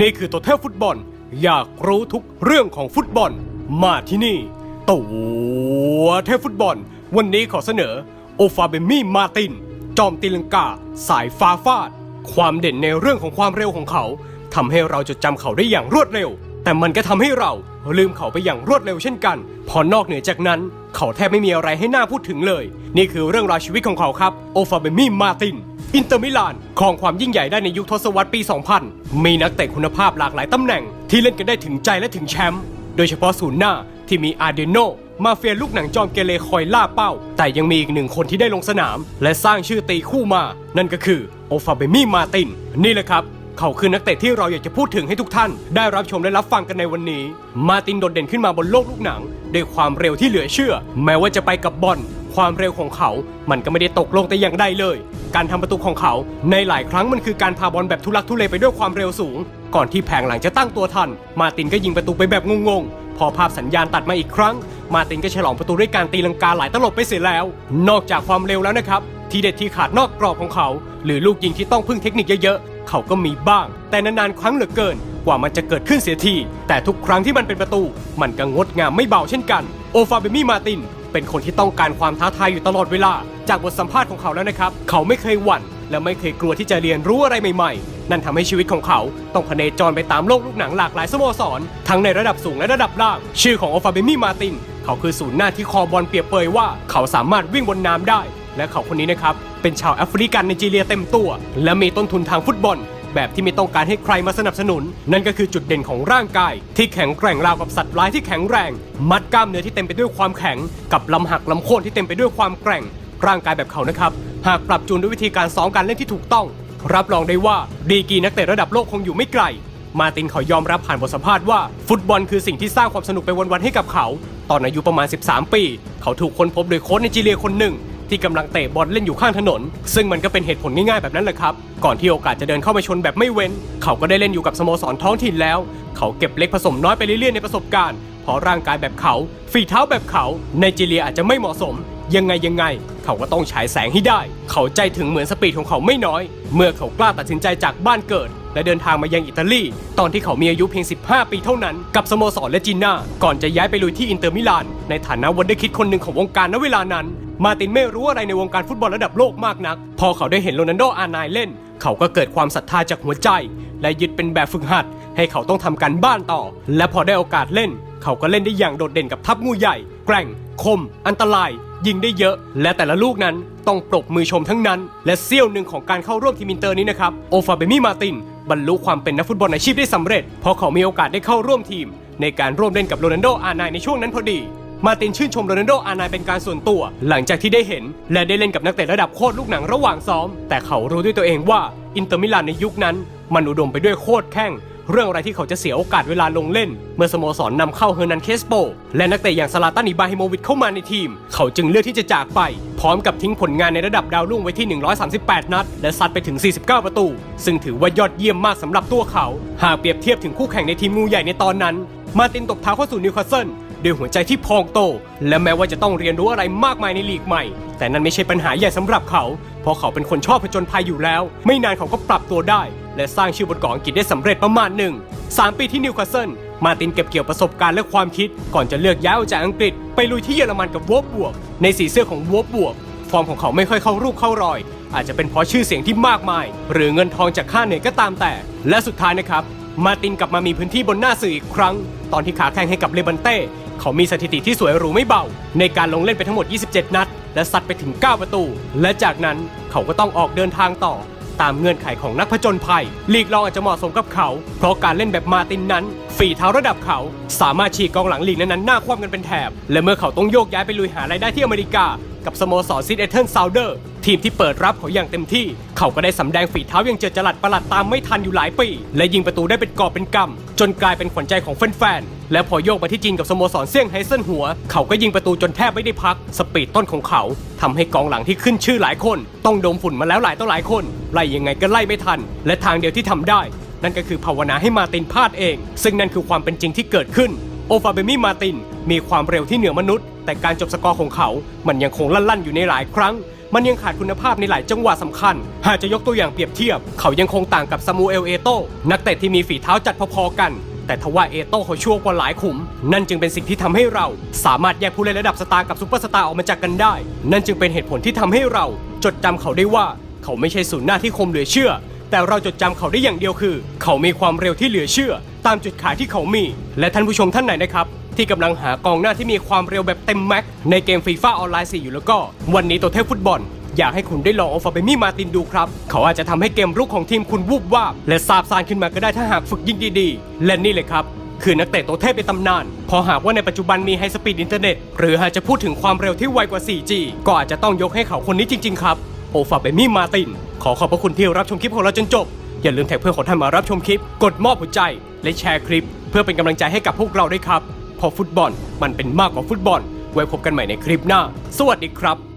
นี่คือตัวเทพฟุตบอล อยากรู้ทุกเรื่องของฟุตบอล มาที่นี่ ตัวเทพฟุตบอล วันนี้ขอเสนอ โอฟาเบมี่มาติน จอมตีลังกา สายฟ้าฟาด ความเด่นในเรื่องของความเร็วของเขาทำให้เราจดจำเขาได้อย่างรวดเร็ว แต่มันก็ทำให้เราลืมเขาไปอย่างรวดเร็วเช่นกัน พอนอกเหนือจากนั้น เขาแทบไม่มีอะไรให้น่าพูดถึงเลย นี่คือเรื่องราวชีวิตของเขาครับ โอฟาเบมี่มาติน อินเตอร์มิลานครองความยิ่งใหญ่ได้ในยุคทศวรรษปี 2000 มีนักเตะคุณภาพหลากหลายตำแหน่ง ที่เล่นกันได้ถึงใจและถึงแชมป์ โดยเฉพาะศูนย์หน้าที่มีอาเดโน มาเฟียลูกหนังจอมเกเรคอยล่าเป้า แต่ยังมีอีกหนึ่งคนที่ได้ลงสนาม และสร้างชื่อตีคู่มา นั่นก็คือโอฟาเบมี่มาติน นี่แหละครับเขาคือนักเตะที่เราอยากจะพูดถึงให้ทุกท่าน ได้รับชมและรับฟังกันในวันนี้ มาตินโดดเด่นขึ้นมาบนโลกลูกหนังด้วยความเร็วที่เหลือเชื่อ แม้ว่าจะไปกับบอล ความเร็วของเขา มันก็ไม่ได้ตกลงแต่อย่างใดเลย การทำประตูของเขา ในหลายครั้งมันคือการพาบอลแบบทุลักทุเลไปด้วยความเร็วสูง ก่อนที่แผงหลังจะตั้งตัวทัน มาตินก็ยิงประตูไปแบบงงๆ พอภาพสัญญาณตัดมาอีกครั้ง มาตินก็ฉลองประตูด้วยการตีลังกาหลายตลบไปเสียแล้ว นอกจากความเร็วแล้วนะครับ ทีเด็ดที่ขาดนอกกรอบของเขา หรือลูกยิงที่ต้องพึ่งเทคนิคเยอะๆ เขาก็มีบ้าง แต่นานๆครั้งเหลือเกินกว่ามันจะเกิดขึ้นเสียที แต่ทุกครั้งที่มันเป็นประตู มันก็งดงามไม่เบาเช่นกัน โอฟาเบมี่มาติน เป็นคนที่ต้องการความท้าทายอยู่ตลอดเวลา จากบทสัมภาษณ์ของเขาแล้วนะครับ เขาไม่เคยหวั่น และไม่เคยกลัวที่จะเรียนรู้อะไรใหม่ๆ นั่นทำให้ชีวิตของเขาต้องพเนจรไปตามโลกลูกหนังหลากหลายสโมสร ทั้งในระดับสูงและระดับล่าง ชื่อของโอฟาเบมี่มาติน เขาคือศูนย์หน้าที่คอบอลเปรียบเปรยว่า เขาสามารถวิ่งบนน้ำได้ และเขาคนนี้นะครับเป็นชาวแอฟริกันไนจีเรียเต็มตัว และมีต้นทุนทางฟุตบอล แบบที่ไม่ต้องการให้ใครมาสนับสนุน นั่นก็คือจุดเด่นของร่างกาย ที่แข็งแกร่งราวกับสัตว์ร้ายที่แข็งแรง มัดกล้ามเนื้อที่เต็มไปด้วยความแข็ง กับลำหักลำโค่นที่เต็มไปด้วยความแกร่ง ร่างกายแบบเขานะครับ หากปรับจูนด้วยวิธีการซ้อมการเล่นที่ถูกต้อง รับรองได้ว่าดีกีนักเตะระดับโลกคงอยู่ไม่ไกล มาตินเขายอมรับผ่านบทสัมภาษณ์ว่าฟุตบอลคือสิ่งที่สร้างความสนุกไปวันๆให้กับเขา ตอนอายุประมาณ 13 ปี เขาถูกค้นพบโดยโค้ชไนจีเรียคนหนึ่ง ที่กำลังเตะบอลเล่นอยู่ข้างถนน ซึ่งมันก็เป็นเหตุผลง่ายๆแบบนั้นแหละครับ ก่อนที่โอกาสจะเดินเข้ามาชนแบบไม่เว้น เขาก็ได้เล่นอยู่กับสโมสรท้องถิ่นแล้ว เขาเก็บเล็กผสมน้อยไปเรื่อยๆในประสบการณ์ เพราะร่างกายแบบเขา ฝีเท้าแบบเขาไนจีเรียอาจจะไม่เหมาะสม ยังไงยังไง เขาก็ต้องฉายแสงให้ได้ เขาใจถึงเหมือนสปีดของเขาไม่น้อย เมื่อเขากล้าตัดสินใจจากบ้านเกิด และเดินทางมายังอิตาลี ตอนที่เขามีอายุเพียง 15 ปีเท่านั้น กับสโมสรเละจิน่าก่อนจะย้ายไปลุยที่อินเตอร์มิลาน ในฐานะวันเดอร์คิดคนหนึ่งของวงการณเวลานั้น มาตินไม่รู้อะไรในวงการฟุตบอลระดับโลกมากนัก พอเขาได้เห็นโรนัลโดอาร์ไนเล่น เขาก็เกิดความศรัทธาจากหัวใจ และยึดเป็นแบบฝึกหัด ให้เขาต้องทำการบ้านต่อ และพอได้โอกาสเล่น เขาก็เล่นได้อย่างโดดเด่นกับทัพงูใหญ่ แกร่ง คม อันตราย ยิงได้เยอะ และแต่ละลูกนั้นต้องปรบมือชมทั้งนั้น และเสี้ยวหนึ่งของการเข้าร่วมทีมอินเตอร์นี้นะครับโอฟาเบมี่มาตินบรรลุความเป็นนักฟุตบอลอาชีพได้สำเร็จเพราะเขามีโอกาสได้เข้าร่วมทีม ในการร่วมเล่นกับโรนัลโดอาร์ไนในช่วงนั้นพอดีมาตินชื่นชมโรนัลโดอาร์ไนเป็นการส่วนตัว หลังจากที่ได้เห็น และได้เล่นกับนักเตะระดับโคตรลูกหนังระหว่างซ้อม แต่เขารู้ด้วยตัวเองว่าอินเตอร์มิลานในยุคนั้น มันอุดมไปด้วยโคตรแข้ง เรื่องอะไรที่เขาจะเสียโอกาสเวลาลงเล่น เมื่อสโมสรนนำเข้าเฮอร์นันเคสโป และนักเตะอย่างซาลาตันอิบราฮิโมวิชเข้ามาในทีม เขาจึงเลือกที่จะจากไป พร้อมกับทิ้งผลงานในระดับดาวรุ่งไว้ที่ 138 นัด และซัดไปถึง 49 ประตู ซึ่งถือว่ายอดเยี่ยมมากสำหรับตัวเขา หากเปรียบเทียบถึงคู่แข่งในทีมงูใหญ่ในตอนนั้น มาตินตบเท้าเข้าสู่นิวคาสเซิลด้วยหัวใจที่พองโต และแม้ว่าจะต้องเรียนรู้อะไรมากมายในลีกใหม่ แต่นั่นไม่ใช่ปัญหาใหญ่สำหรับเขา เพราะเขาเป็นคนชอบผจญภัยอยู่แล้ว ไม่นานเขาก็ปรับตัวได้ และสร้างชื่อบนเกาะอังกฤษได้สำเร็จประมาณหนึ่งสามปีที่นิวคาสเซิลมาตินเก็บเกี่ยวประสบการณ์และความคิด ก่อนจะเลือกย้ายออกจากอังกฤษ ไปลุยที่เยอรมันกับวอบบวก ในสีเสื้อของวอบบวก ฟอร์มของเขาไม่ค่อยเข้ารูปเข้ารอย อาจจะเป็นเพราะชื่อเสียงที่มากมาย หรือเงินทองจากค่าเหนื่อยก็ตามแต่ และสุดท้ายนะครับ มาตินกลับมามีพื้นที่บนหน้าสื่ออีกครั้ง ตอนที่ขาแข่งให้กับเลบันเต้เขามีสถิติที่สวยหรูไม่เบา ในการลงเล่นไปทั้งหมด 27 นัด และซัดไปถึง 9 ประตู และจากนั้นเขาก็ต้องออกเดินทางต่อ ตามเงื่อนไขของนักผจญภัยลีกรองอาจจะเหมาะสมกับเขา เพราะการเล่นแบบมาตินนั้น ฝีเท้าระดับเขา สามารถฉีกกองหลังลีกนั้นหน้าคว่ำกันเป็นแถบ และเมื่อเขาต้องโยกย้ายไปลุยหารายได้ที่อเมริกา กับสโมสรซิดเอเทิลซาวเดอร์ ทีมที่เปิดรับเขาอย่างเต็มที่ เขาก็ได้สำแดงฝีเท้าอย่างเจิดจรัสประหลัดตามไม่ทันอยู่หลายปี และยิงประตูได้เป็นกอบเป็นกำจนกลายเป็นขวัญใจของแฟนๆและพอโยกไปที่จีนกับสโมสรเซี่ยงไฮ้เซินหัว เขาก็ยิงประตูจนแทบไม่ได้พัก สปีดต้นของเขาทำให้กองหลังที่ขึ้นชื่อหลายคน ต้องดมฝุ่นมาแล้วหลายต่อหลายคนไล่ยังไงก็ไล่ไม่ทัน และทางเดียวที่ทำได้ นั่นก็คือภาวนาให้มาตินพลาดเอง ซึ่งนั่นคือความเป็นจริงที่เกิดขึ้นโอฟาเบมี่มาตินมีความเร็วที่เหนือมนุษย์ แต่การจบสกอร์ของเขา มันยังคงลั่นๆอยู่ในหลายครั้ง มันยังขาดคุณภาพในหลายจังหวะสำคัญ หากจะยกตัวอย่างเปรียบเทียบ เขายังคงต่างกับซามูเอลเอโตนักเตะที่มีฝีเท้าจัดพอๆกัน แต่ทว่าเอโต้เขาชั่วกว่าหลายขุม นั่นจึงเป็นสิ่งที่ทำให้เราสามารถแยกผู้เล่นระดับสตาร์กับซูเปอร์สตาร์ออกมาจากกันได้ นั่นจึงเป็นเหตุผลที่ทำให้เรา จดจำเขาได้ว่า เขาไม่ใช่ศูนย์หน้าที่คมเหลือเชื่อ แต่เราจดจำเขาได้อย่างเดียวคือ เขามีความเร็วที่เหลือเชื่อ ตามจุดขายที่เขามี และท่านผู้ชมท่านไหนนะครับ ที่กำลังหากองหน้าที่มีความเร็วแบบเต็มแม็กซ์ในเกมฟีฟ่าออนไลน์4อยู่แล้วก็ วันนี้ตัวเทพฟุตบอล อยากให้คุณได้ลองเอาฟาเบมี่มาตินดูครับ เขาอาจจะทำให้เกมรุกของทีมคุณวูบวาบและซาบซานขึ้นมาก็ได้ถ้าหากฝึกยิงดีๆ และนี่เลยครับคือนักเตะตัวเทพในตำนาน พอหากว่าในปัจจุบันมีไฮสปีดอินเทอร์เน็ต หรือหากจะพูดถึงความเร็วที่ไวกว่า 4G ก็อาจจะต้องยกให้เขาคนนี้จริง ๆ ครับโอฟาเบมี่มาติน ขอขอบพระคุณที่รับชมคลิปของเราจนจบ อย่าลืมแท็กเพื่อนของท่านมารับชมคลิป กดมอบหัวใจ และแชร์คลิป เพื่อเป็นกำลังใจให้กับพวกเราด้วยครับ เพอฟุตบอลมันเป็นมากกว่าฟุตบอล ไว้พบกันใหม่ในคลิปหน้า สวัสดีครับ